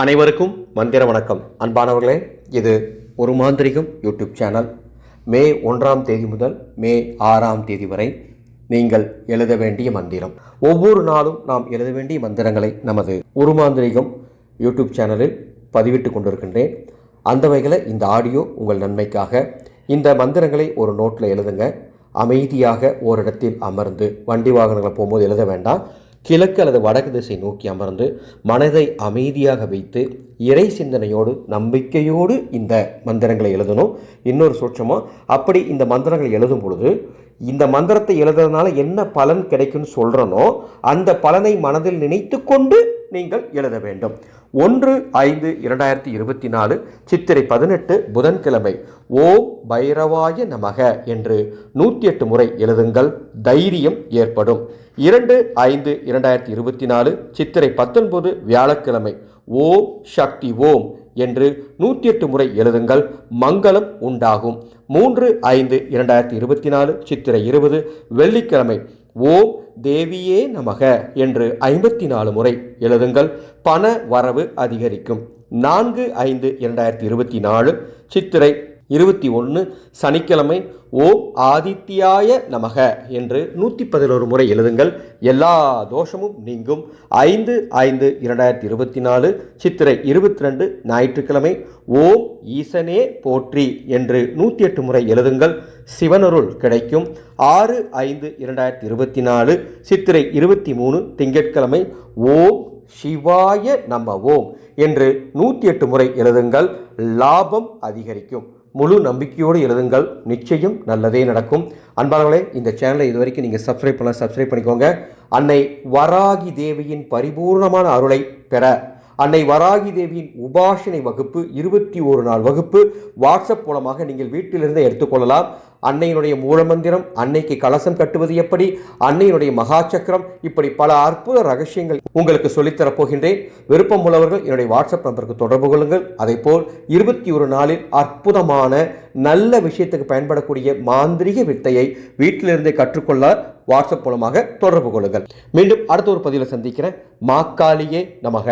அனைவருக்கும் மந்திர வணக்கம். அன்பானவர்களே இது ஒரு மாந்திரிகம் யூடியூப் சேனல். மே ஒன்றாம் தேதி முதல் மே ஆறாம் தேதி வரை நீங்கள் எழுத வேண்டிய மந்திரம். ஒவ்வொரு நாளும் நாம் எழுத வேண்டிய மந்திரங்களை நமது ஒரு மாந்திரிகம் யூடியூப் சேனலில் பதிவிட்டு கொண்டிருக்கின்றேன். அந்த வகையில் இந்த ஆடியோ உங்கள் நன்மைக்காக இந்த மந்திரங்களை ஒரு நோட்டில் எழுதுங்க. அமைதியாக ஓரிடத்தில் அமர்ந்து வண்டி வாகனங்களை போகும்போது எழுத வேண்டாம். கிழக்கு அல்லது வடக்கு திசை நோக்கி அமர்ந்து மனதை அமைதியாக வைத்து இறை சிந்தனையோடு நம்பிக்கையோடு இந்த மந்திரங்களை எழுதணும். இன்னொரு சூட்சமாக அப்படி இந்த மந்திரங்களை எழுதும் பொழுது இந்த மந்திரத்தை எழுதுறதுனால என்ன பலன் கிடைக்கும்னு சொல்கிறனோ அந்த பலனை மனதில் நினைத்து கொண்டு நீங்கள் எழுத வேண்டும். ஒன்று ஐந்து இரண்டாயிரத்தி இருபத்தி நாலு சித்திரை பதினெட்டு புதன்கிழமை. ஓம் பைரவாய நமக என்று நூற்றி எட்டு முறை எழுதுங்கள். தைரியம் ஏற்படும். இரண்டு ஐந்து இரண்டாயிரத்தி இருபத்தி நாலு சித்திரை பத்தொன்பது வியாழக்கிழமை. ஓம் சக்தி ஓம் என்று நூற்றி எட்டு முறை எழுதுங்கள். மங்களம் உண்டாகும். மூன்று ஐந்து இரண்டாயிரத்தி இருபத்தி நாலு சித்திரை இருபது வெள்ளிக்கிழமை. ஓம் தேவியே நமக என்று ஐம்பத்தி நாலு முறை எழுதுங்கள். பண வரவு அதிகரிக்கும். நான்கு ஐந்து இரண்டாயிரத்தி இருபத்தி நாலு சித்திரை இருபத்தி ஒன்று சனிக்கிழமை ஓம் ஆதித்யாய நமக என்று நூற்றி பதினோரு முறை எழுதுங்கள். எல்லா தோஷமும் நீங்கும். ஐந்து ஐந்து இரண்டாயிரத்தி இருபத்தி நாலு சித்திரை இருபத்தி ரெண்டு ஞாயிற்றுக்கிழமை ஓம் ஈசனே போற்றி என்று நூற்றி எட்டு முறை எழுதுங்கள். சிவனருள் கிடைக்கும். ஆறு ஐந்து இரண்டாயிரத்தி இருபத்தி நாலு சித்திரை இருபத்தி மூணு திங்கட்கிழமை ஓம் சிவாய நம்ம ஓம் என்று நூற்றி எட்டு முறை எழுதுங்கள். லாபம் அதிகரிக்கும். முழு நம்பிக்கையோடு எழுதுங்கள். நிச்சயம் நல்லதே நடக்கும். அன்பானவர்களே இந்த சேனலை இது வரைக்கும் நீங்கள் சப்ஸ்கிரைப் பண்ண சப்ஸ்கிரைப் பண்ணிக்கோங்க. அன்னை வராகி தேவியின் பரிபூர்ணமான அருளை பெற அன்னை வராகி தேவியின் உபாசனை வகுப்பு இருபத்தி ஒரு நாள் வகுப்பு வாட்ஸ்அப் மூலமாக நீங்கள் வீட்டிலிருந்தே எடுத்துக்கொள்ளலாம் அன்னையினுடைய மூலமந்திரம் அன்னைக்கு கலசம் கட்டுவது எப்படி அன்னையினுடைய மகாச்சக்கரம் இப்படி பல அற்புத ரகசியங்கள் உங்களுக்கு சொல்லித்தரப் போகின்றேன். விருப்பம் உள்ளவர்கள் என்னுடைய வாட்ஸ்அப் நம்பருக்கு தொடர்பு கொள்ளுங்கள். அதேபோல் இருபத்தி ஒரு நாளில் அற்புதமான நல்ல விஷயத்துக்கு பயன்படக்கூடிய மாந்திரிக வித்தையை வீட்டிலிருந்தே கற்றுக்கொள்ள வாட்ஸ்அப் மூலமாக தொடர்பு கொள்ளுங்கள். மீண்டும் அடுத்த ஒரு பதிவில் சந்திக்கிறேன். மாக்காளியே நமக.